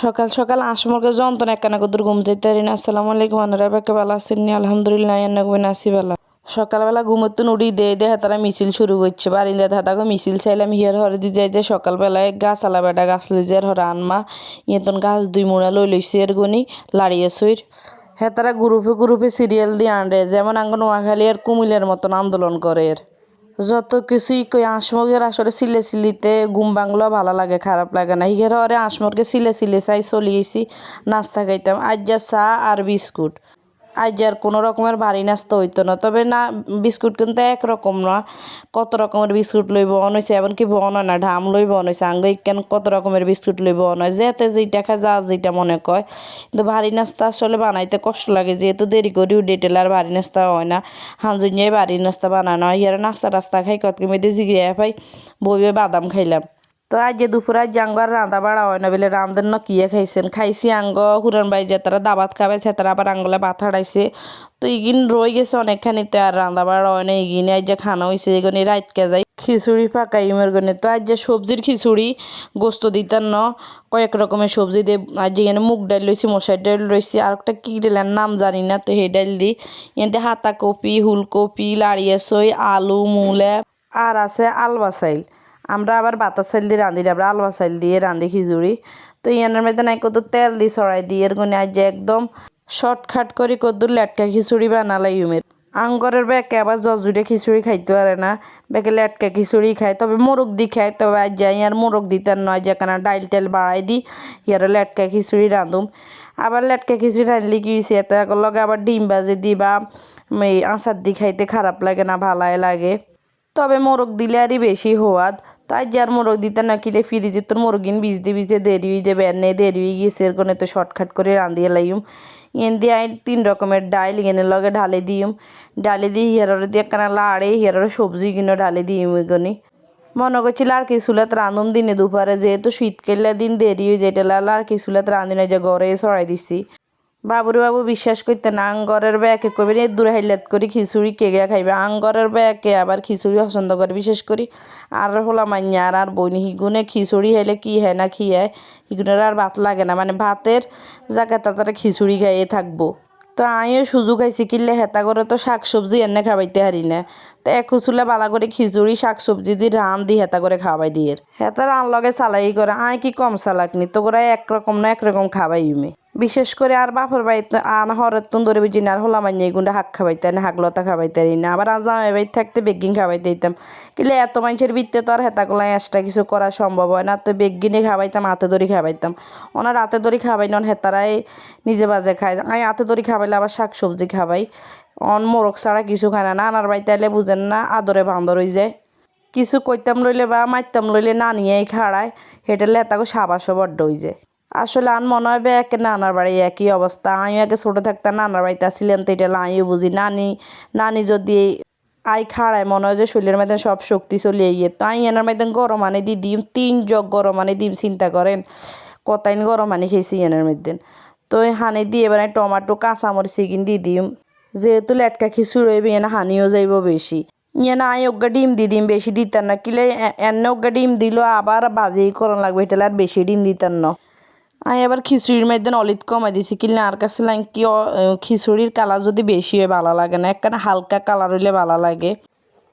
সকাল সকাল আসমকে যন্ত্রণা, একখানা কদুর ঘুম যাইতে পারি না। আসসালামু আলাইকুম আনারা বেকে ভালো আলহামদুলিল্লাহ এনে গুণ আসি ভালো। সকালবেলা ঘুমোতে উড়ি দে দে তারা মিছিল শুরু করছে। বারিন্দা দাদাকে মিছিল চাইলাম হিয়ার হরে দি যায় যে সকালবেলায় গাছ আলা বেটা গাছ যে হরে আনমা। ইয়েতন গাছ দুই মুড়া লই লইছে, এর গনি লাড়িয়ে সইর হ্যাঁ তারা গ্রুপে গ্রুপে সিরিয়াল দিয়ে আনরে যেমন আঙ্গন নোয়াখালী আর কুমিলের মতন আন্দোলন করে এর। যত কিছুই কই আসমগের আসলে সিলে সিলিতে ঘুম বাংলো ভালো লাগে, খারাপ লাগে না। হিগের ওরে আসমরকে সিলে সিলে চাই চলিয়েছি নাস্তা খাইতাম। আজ্জা চা আর বিস্কুট। আজ কোনো রকমের ভারী নাস্তা হইতো না। তবে না, বিস্কুট কিন্তু একরকম না। কত রকমের বিস্কুট লইব অনইছে এমনকি বন হয় না, ঢাম লইব অনইছে আঙ্গ কেন কত রকমের বিস্কুট লইব অনয় যেতে যেটা খায় যা যেটা মনে কয়। কিন্তু ভারী নাস্তা আসলে বানাইতে কষ্ট লাগে, যেহেতু দেরি করি ডেটেল আর ভারী নাস্তা হয় না। হাঁজুনিয়ায় ভারী নাস্তা বানানো হয়, ইয়ার নাস্তা টাস্তা খাই কত মেয়েদের জিগিয়ে পাই বইবে বাদাম খাইলাম। তো আজ যে দুপুর আজ আঙ্গ আর রাঁধা বাড়া হয় না বলে রাঁধেন না কিয়ে খাইছেন? খাইছি আঙ্গ, হুরান বাই যে তারা দাবাত খাবে, সে তারা আবার আঙ্গলে ভাত হারাইছে তো ইগিন রয়ে গেছে অনেকখানিতে আর রাঁধা বাড়া হয় না। ইগিনে আজ যে খানা হয়েছে এগুলো রাতকে যাই। খিচুড়ি পাকাই ইমের গনে। তো আজ যে সবজির খিচুড়ি, গোস্ত দিতেন ন। কয়েক রকমের সবজি দিয়ে আজ যেখানে মুগ ডাল লইছি, মশার ডাল লইছি, আর একটা কী ডালের নাম জানি না, তো সেই ডাল দিই এতে হাতা কপি হুলকপি লাড়িয়ে সই আলু, মূলা, আর আছে আলবাসাইল। আমরা আবার বাতাস চাইল দিয়ে রাঁধি না আমরা আলবা চাইল দিয়ে রাঁধি খিচুড়ি। তো ইয়ানের মধ্যে নাই কত তেল দিয়ে ছড়াই দিয়ে এর গুনে আজ একদম শর্টকাট করে কদ্দুর লেটকা খিচুড়ি বানালাই ইউমের আঙ্গরের ব্যাকে আবার জজুরে খিচুড়ি খাইতে পারে না। ব্যাকে লেটকা খিচুড়ি খায়, তবে মোরগ দি খায়, তবে আজ যাই আর মোরগ দিতেন নয় যেখানে ডাইল টাইল বাড়াই দিই ইয়ার লেটকা খিচুড়ি রাঁধুম আবার লেটকা খিচুড়ি রাঁধলে কি হয়েছে এত লগে আবার ডিম বাজে দি বা আচার দি খাইতে খারাপ লাগে না, ভালাই লাগে। তবে মোরগ দিলে আরই বেশি হওয়াদ তাই যার মোরগ দিতে না কিলে ফিরিজে তোর মোরগিন ভিজতে ভিজে দেরি হয়ে যাবে এনে দেরি হয়ে গিয়েছে, এর কোনো তো শর্টকাট করে রাঁধিয়ে লাইম। ইয়েন দিয়ে আই তিন রকমের ডাইল ইগেনে লগে ঢালে দিম। ডালে দিয়ে হিয়ারে দিয়ে কানা লাড়ে হিয়ারে সবজি কিনে ঢালে দিম এগুনি মনে করছি লাড়কি চুলাত রাঁধুম দিনে দুপুরে, যেহেতু শীতকালের দিন দেরি হয়ে যেটা লাড়কি চুলাত রাঁধি না যে ঘরে ছড়াই দিছি। বাবুরে বাবু বিশ্বাস করতে না, আঙ্গরের ব্যাকে কবে দূরে হাইলাত করি, খিচুড়ি কে কেগে খাইবে? আঙ্গরের ব্যাকে আবার খিচুড়ি পছন্দ করে, বিশেষ করি আর হলা আর আর বইনি, হিগুনে খিচুড়ি হাইলে কি হয় না হয়, হিগুনের আর ভাত লাগে না মানে ভাতের জায়গা তাড়াতাড়ি খিচুড়ি খাইয়ে থাকব। তো আমিও সুযোগ আইসি কিনলে হেতা করে তো শাক সবজি এনে খাবাইতে হারি না। তো এক হুচুলে বালা করে খিচুড়ি শাক সবজি দিয়ে রান দি হেতা করে খাওয়াই দিয়ে। হেতার রান লগে চালাই করে, আয় কি কম চালাক নি তো করে একরকম না একরকম খাবাই ইমে বিশেষ করে আর বাপর বাড়িতে আন হরের তুন ধরে বুঝি না, আর হোলা মাইনে গুন্ডা হাক খাবাইতে না হাক লতা খাবাইতে না, আবার জামাই বাড়ি থাকতে বেগিন খাবাইতে দিতাম কিন্তু এত মানুষের ভিত্তে তো আর হেতাগুলো এক্সট্রা কিছু করা সম্ভব হয় না, তো বেগিনে খাবাইতাম হাতে ধরি খাবাইতাম ওনার হাতে ধরি খাবাই নন হেতারাই নিজে বাজে খায়। আমি হাতে ধরি খাবাইলে আবার শাক সবজি খাবাই অন মোরগ ছাড়া কিছু খায় না আনার বাড়িতে এলে বুঝেন না, আদরে বান্দর হয়ে যায় কিছু কইতাম লইলে বা মারতাম লইলে না নিয়েই খাড়ায়, হেঁটেলে তাকে সাবাসও বড্ড হয়ে যায় আসলে আন মনে হয় এক নানার বাড়ি একই অবস্থা। আমিও আগে ছোটো থাকতাম, নানার বাড়িতে আসছিলাম তো এটা আমিও বুঝি। নানি নানি যদি আই খাড়ায়, মনে হয় যে শরীরের মধ্যে সব শক্তি চলে গিয়ে তো আই এনার মধ্যে গরম আনি দি দিম, তিন জগ গরম আনি দিম, চিন্তা করেন। কতাইন গরম আনি খেয়েছি এনার মধ্যে। তো হানি দিয়ে এবার টমাটো, কাঁচামরিচ সিগিন দিয়ে দিম। যেহেতু লেটকা খিচুড়ি হইবে এনে হানিও যাইব বেশি। ইয়ে না আই অজ্ঞা ডিম দি দিম, বেশি দিতেন না। কিলে এনে অজ্ঞা ডিম দিল, আবার বাজেই করন লাগবে এটা আর বেশি ডিম দিতেন না। আমি এবার খিচুড়ির মধ্যে অলিত কমাই দিছি। কিনলে আর কাছে লাইন কি খিচুড়ির কালার যদি বেশি হয় ভালো লাগে না। একখানে হালকা কালার হইলে ভালো লাগে।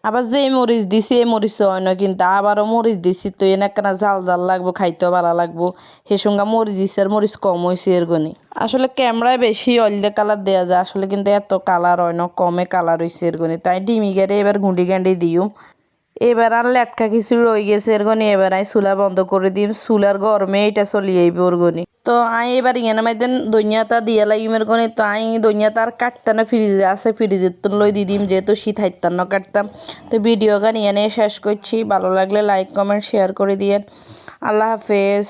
আবার যে মরিচ দিছি, এই মরিচ হয় না কিন্তু আবারও মরিচ দিছি তো এনে একখানা জাল জাল লাগবো, খাইতেও ভালো লাগবো। সে সঙ্গে মরিচ দিছে আর মরিচ কম হয়েছে এর গনি। আসলে ক্যামেরায় বেশি অলিদে কালার দেওয়া যায়, আসলে কিন্তু এত কালার হয় না, কমে কালার হয়েছে এর গনি। তাই ডিমি গেড়ে এবার গুঁড়ি গান্ডি দিও। এবার আর লেটকা কিছু রয়ে গেছে এরগনি এবার আই চুলা বন্ধ করে দিম, চুলার গরমে এটা চলি আইব ওরগনি তো আই এবার ইয়ে মাইতেন দৈন্যাতা দিয়ে লাগিম এরগনি তো আই দৈন্যাতা আর কাটতাম না, ফ্রিজে আছে ফ্রিজের তো লই দি দিম, যেহেতু শীত হাইতাম না কাটতাম। তো ভিডিও গান ইয়ে নিয়ে শেষ করছি, ভালো লাগলে লাইক কমেন্ট শেয়ার করে দিয়েন। আল্লাহ হাফেজ।